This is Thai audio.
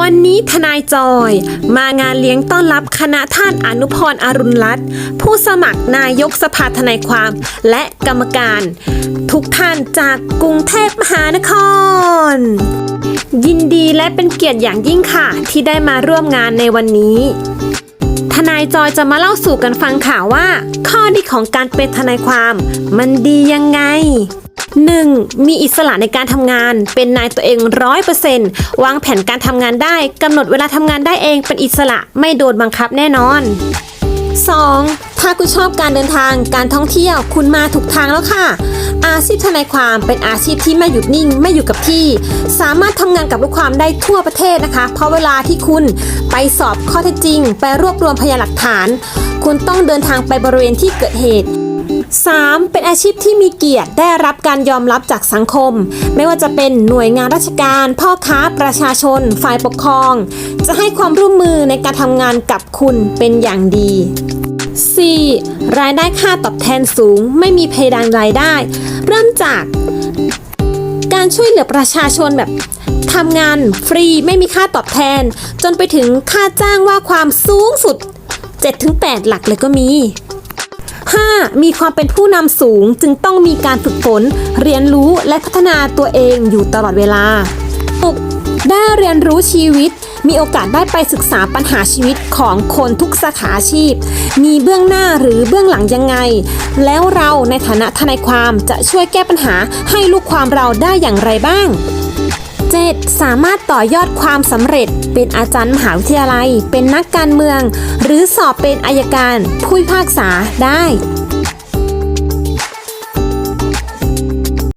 วันนี้ทนายจอย มางานเลี้ยงต้อนรับคณะท่านอนุพรอรุณรัตน์ผู้สมัครนายกสภาทนายความและกรรมการ ทุกท่านจากกรุงเทพมหานคร ยินดีและเป็นเกียรติอย่างยิ่งค่ะ ที่ได้มาร่วมงานในวันนี้ทนายจอยจะมาเล่าสู่กันฟังค่ะว่า ข้อดีของการเป็นทนายความ มันดียังไง 1. มีอิสระในการทำงาน เป็นนายตัวเองร้อยเปอร์เซนต์วางแผนการทำงานได้กำหนดเวลาทำงานได้เองเป็นอิสระไม่โดนบังคับแน่นอน 2. ถ้าคุณชอบการเดินทางการท่องเที่ยวคุณมาถูกทางแล้วค่ะ อาชีพทนายความเป็นอาชีพที่ไม่หยุดนิ่งไม่อยู่กับที่ สามารถทำงานกับลูกความได้ทั่วประเทศนะคะ เพราะเวลาที่คุณไปสอบข้อเท็จจริง ไปรวบรวมพยานหลักฐาน คุณต้องเดินทางไปบริเวณที่เกิดเหตุ 3. เป็นอาชีพที่มีเกียรติได้รับการยอมรับจากสังคม ไม่ว่าจะเป็นหน่วยงานราชการ พ่อค้าประชาชน ฝ่ายปกครอง จะให้ความร่วมมือในการทำงานกับคุณเป็นอย่างดี 4. รายได้ค่าตอบแทนสูง ไม่มีเพดานรายได้ เริ่มจากการช่วยเหลือประชาชนแบบทำงานฟรีไม่มีค่าตอบแทน จนไปถึงค่าจ้างว่าความสูงสุด 7-8 หลักเลยก็มี 5. มีความเป็นผู้นำสูงจึงต้องมีการฝึกฝน เรียนรู้และพัฒนาตัวเองอยู่ตลอดเวลา 6. ได้เรียนรู้ชีวิต มีโอกาสได้ไปศึกษาปัญหาชีวิตของคนทุกสาขาอาชีพ มีเบื้องหน้าหรือเบื้องหลังยังไง แล้วเราในฐานะทนายความจะช่วยแก้ปัญหาให้ลูกความเราได้อย่างไรบ้าง 7. สามารถต่อยอดความสำเร็จ เป็นอาจารย์มหาวิทยาลัย เป็นนักการเมือง หรือสอบเป็นอายการ ผู้พิพากษาได้